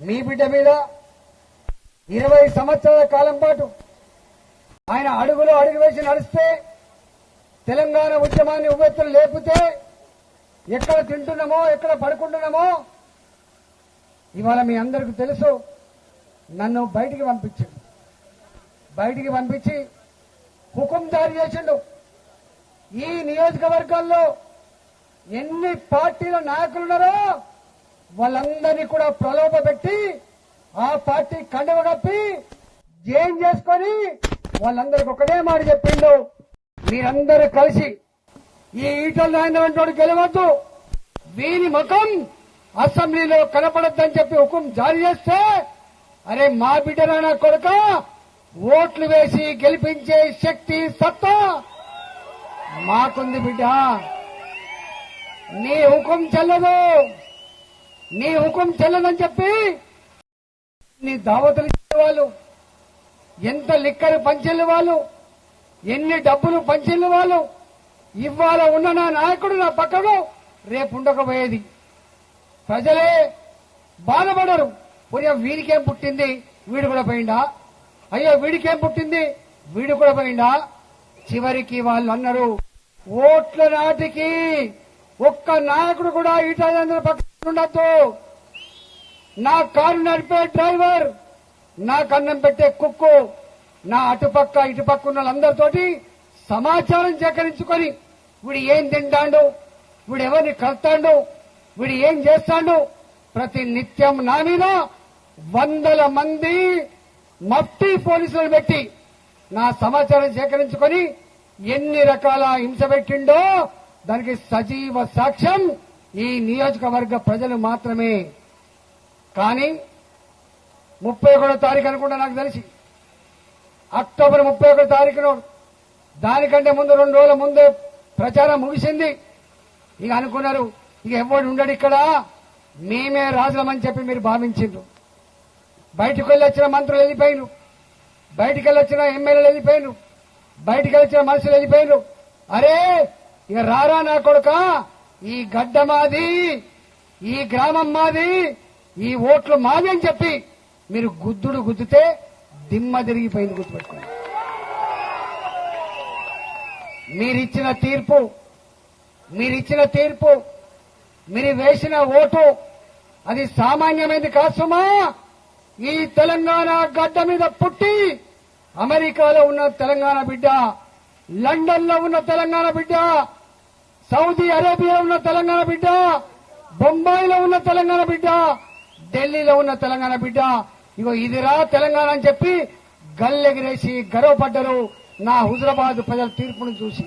మీ బిడ్డ మీద ఇరవై సంవత్సరాల కాలం పాటు ఆయన అడుగులో అడుగు వేసి నడిస్తే తెలంగాణ ఉద్యమాన్ని ఉవ్వెత్తులు లేపితే ఎక్కడ తింటున్నామో ఎక్కడ పడుకుంటున్నామో ఇవాళ మీ అందరికీ తెలుసు నన్ను బయటికి పంపించాడు బయటికి పంపించి హుకుం జారీ చేసిండు. ఈ నియోజకవర్గాల్లో ఎన్ని పార్టీల నాయకులున్నారో వాళ్ళందరినీ కూడా ప్రలోభ పెట్టి ఆ పార్టీ కండవ కప్పి జైన్ చేసుకొని వాళ్ళందరికి ఒకటే మాట చెప్పిండు. మీరందరూ కలిసి ఈ ఈటల నాయన గెలవద్దు. వీని ముఖం అసెంబ్లీలో కనపడద్దని చెప్పి హుకుం జారీ చేస్తే అరే మా బిడ్డనా కొడుక? ఓట్లు వేసి గెలిపించే శక్తి సత్తా మాకుంది బిడ్డ. నీ హుకుం చెల్లదు. నీ హుకుం చెల్లదని చెప్పి నీ దావతులు వాళ్ళు ఎంత లిక్కరు పంచెల్లి వాళ్ళు ఎన్ని డబ్బులు పంచెల్లి వాళ్ళు ఇవాళ ఉన్న నా నాయకుడు నా పక్కకు రేపు ఉండకపోయేది. ప్రజలే బాధపడరు. పుణ్యం వీడికేం పుట్టింది? వీడు కూడా పోయిందా అయ్యో వీడికేం పుట్టింది? వీడు కూడా పోయిందా చివరికి వాళ్ళు అన్నారు ఓట్ల నాటికి ఒక్క నాయకుడు కూడా ఈటాజేంద్ర పక్క ఉండద్దు నా కారు నడిపే డ్రైవర్ నా కన్నం పెట్టే కుక్కు నా అటుపక్క ఇటుపక్క ఉన్న వాళ్ళందరితోటి సమాచారం సేకరించుకొని వీడు ఏం తింటాడు వీడు ఎవరిని కలుతాడు వీడు ఏం చేస్తాడు ప్రతి నిత్యం నా మీద వందల మంది మఫ్టీ పోలీసులను పెట్టి నా సమాచారం సేకరించుకొని ఎన్ని రకాల హింస పెట్టిండో దానికి సజీవ సాక్ష్యం ఈ నియోజకవర్గ ప్రజలు మాత్రమే. కానీ ముప్పై ఒకటో తారీఖు అనుకుంటా నాకు తెలిసి. అక్టోబర్ ముప్పై ఒకటో తారీఖున దానికంటే ముందు రెండు రోజుల ముందే ప్రచారం ముగిసింది. ఇక అనుకున్నారు ఇక ఎవడు ఉండడు ఇక్కడ? మేమే రాజులమని చెప్పి మీరు భావించిండ్రు. బయటకు వెళ్ళి వచ్చిన మంత్రులు వెళ్ళిపోయిను బయటికి వెళ్ళి వచ్చిన ఎమ్మెల్యేలు వెళ్ళిపోయిను బయటికి వెళ్ళి వచ్చిన మనుషులు వెళ్ళిపోయిను అరే ఇక రారా నా కొడుక? ఈ గడ్డ మాది ఈ గ్రామం మాది ఈ ఓట్లు మావి అని చెప్పి మీరు గుద్దుడు గుద్దితే దిమ్మ తిరిగిపోయింది గుర్తుపెట్టుకోండి. మీరిచ్చిన తీర్పు మీరిచ్చిన తీర్పు మీరు వేసిన ఓటు అది సామాన్యమైనది కాసుమా ఈ తెలంగాణ గడ్డ మీద పుట్టి అమెరికాలో ఉన్న తెలంగాణ బిడ్డ లండన్లో ఉన్న తెలంగాణ బిడ్డ సౌదీ అరేబియా ఉన్న తెలంగాణ బిడ్డ బొంబాయిలో ఉన్న తెలంగాణ బిడ్డ ఢిల్లీలో ఉన్న తెలంగాణ బిడ్డ. ఇగో ఇదిరా తెలంగాణ అని చెప్పి గల్లెగిరేసి గర్వపడ్డరు నా హుజరాబాద్ ప్రజల తీర్పును చూసి.